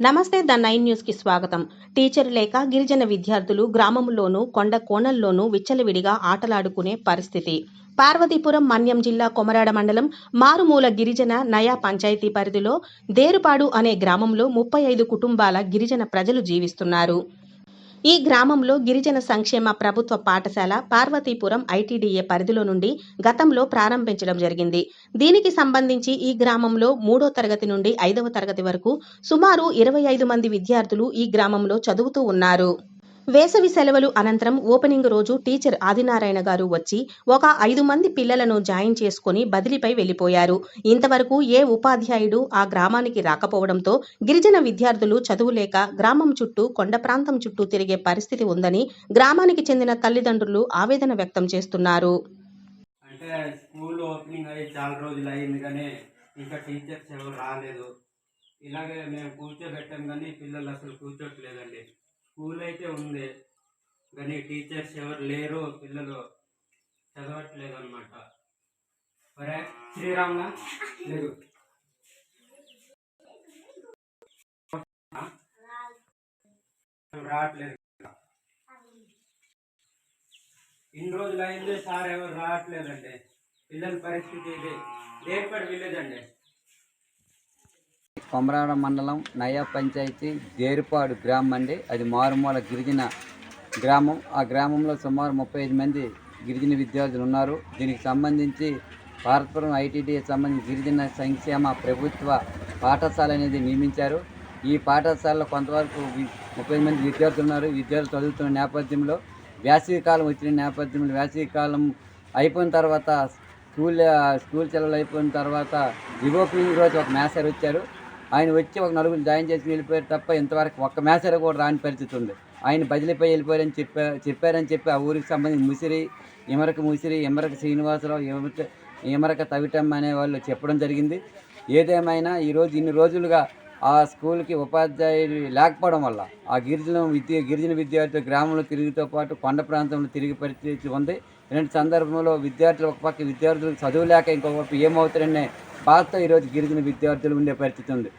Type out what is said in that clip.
నమస్తే the nine న్యూస్కి స్వాగతం. టీచర్ లేక గిరిజన విద్యార్థులు గ్రామంలోనూ కొండ కోణంలోనూ విచ్చలవిడిగా ఆటలాడుకునే పరిస్థితి. పార్వతీపురం మన్యం జిల్లా కొమరాడ మండలం మారుమూల గిరిజన నయా పంచాయతీ పరిధిలో దేరుపాడు అనే గ్రామంలో ముప్పై ఐదు కుటుంబాల గిరిజన ప్రజలు జీవిస్తున్నారు. ఈ గ్రామంలో గిరిజన సంక్షేమ ప్రభుత్వ పాఠశాల పార్వతీపురం ఐటీడీఏ పరిధిలో నుండి గతంలో ప్రారంభించడం జరిగింది. దీనికి సంబంధించి ఈ గ్రామంలో మూడో తరగతి నుండి ఐదవ తరగతి వరకు సుమారు ఇరవై ఐదు మంది విద్యార్థులు ఈ గ్రామంలో చదువుతూ ఉన్నారు. వేసవి సెలవులు అనంతరం ఓపెనింగ్ రోజు టీచర్ ఆదినారాయణ గారు వచ్చి ఒక ఐదు మంది పిల్లలను జాయిన్ చేసుకుని బదిలీపై వెళ్ళిపోయారు ఇంతవరకు ఏ ఉపాధ్యాయుడు ఆ గ్రామానికి రాకపోవడంతో గిరిజన విద్యార్థులు చదువులేక గ్రామం చుట్టూ కొండ ప్రాంతం చుట్టూ తిరిగే పరిస్థితి ఉందని గ్రామానికి చెందిన తల్లిదండ్రులు ఆవేదన వ్యక్తం చేస్తున్నారు. అంటే స్కూల్ ఓపెనింగ్ అయ్యి చాలా రోజులు అయింది కానీ ఇంకా టీచర్స్ ఎవరు రాలేదు. ఇలాగే మేము కూర్చోబెట్టాం కానీ పిల్లలు అసలు కూర్చోట్లేదండి. స్కూల్ అయితే ఉంది. కానీ టీచర్స్ ఎవరు లేరు పిల్లలు చదవట్లేదు అనమాట మరే శ్రీరామ్గా లేదు రావట్లేదు. ఇన్ని రోజులు అయింది సార్ ఎవరు రావట్లేదండి. పిల్లల పరిస్థితి ఇది. దేనిపడి విలేజ్ అండి కొమరాడ మండలం నయా పంచాయతీ దేరుపాడు గ్రామం అండి. అది మారుమూల గిరిజన గ్రామం. ఆ గ్రామంలో సుమారు ముప్పై ఐదు మంది గిరిజన విద్యార్థులు ఉన్నారు. దీనికి సంబంధించి భారతపురం ఐటీడీ సంబంధించి గిరిజన సంక్షేమ ప్రభుత్వ పాఠశాల అనేది నియమించారు. ఈ పాఠశాలలో కొంతవరకు ముప్పై మంది విద్యార్థులు ఉన్నారు. విద్యార్థులు చదువుతున్న నేపథ్యంలో వేసవి కాలం వచ్చిన నేపథ్యంలో వేసవి కాలం అయిపోయిన తర్వాత స్కూల్ స్కూల్ సెలవులు అయిపోయిన తర్వాత రివోకింగ్ రోజు ఒక మేసర్ వచ్చారు. ఆయన వచ్చి ఒక నలుగురు జాయిన్ చేసి వెళ్ళిపోయారు తప్ప ఇంతవరకు ఒక్క మేసర కూడా రాని పరిస్థితి ఉంది. ఆయన బదిలీపై వెళ్ళిపోయారని చెప్పా చెప్పారని చెప్పి ఆ ఊరికి సంబంధించి ముసిరి ఇమరక ముసిరి ఇమరక శ్రీనివాసరావు ఇమరక ఇమరక తవిటమ్మ అనే వాళ్ళు చెప్పడం జరిగింది. ఏదేమైనా ఈరోజు ఇన్ని రోజులుగా ఆ స్కూల్కి ఉపాధ్యాయులు లేకపోవడం వల్ల ఆ గిరిజన విద్య గిరిజన విద్యార్థులు గ్రామంలో తిరుగుతో పాటు కొండ ప్రాంతంలో తిరిగి పరిస్థితి ఉంది. ఇలాంటి సందర్భంలో విద్యార్థులు ఒక పక్క విద్యార్థులకు చదువు లేక ఇంకొక ఏమవుతారనే బాధతో ఈరోజు గిరిజన విద్యార్థులు ఉండే పరిస్థితి ఉంది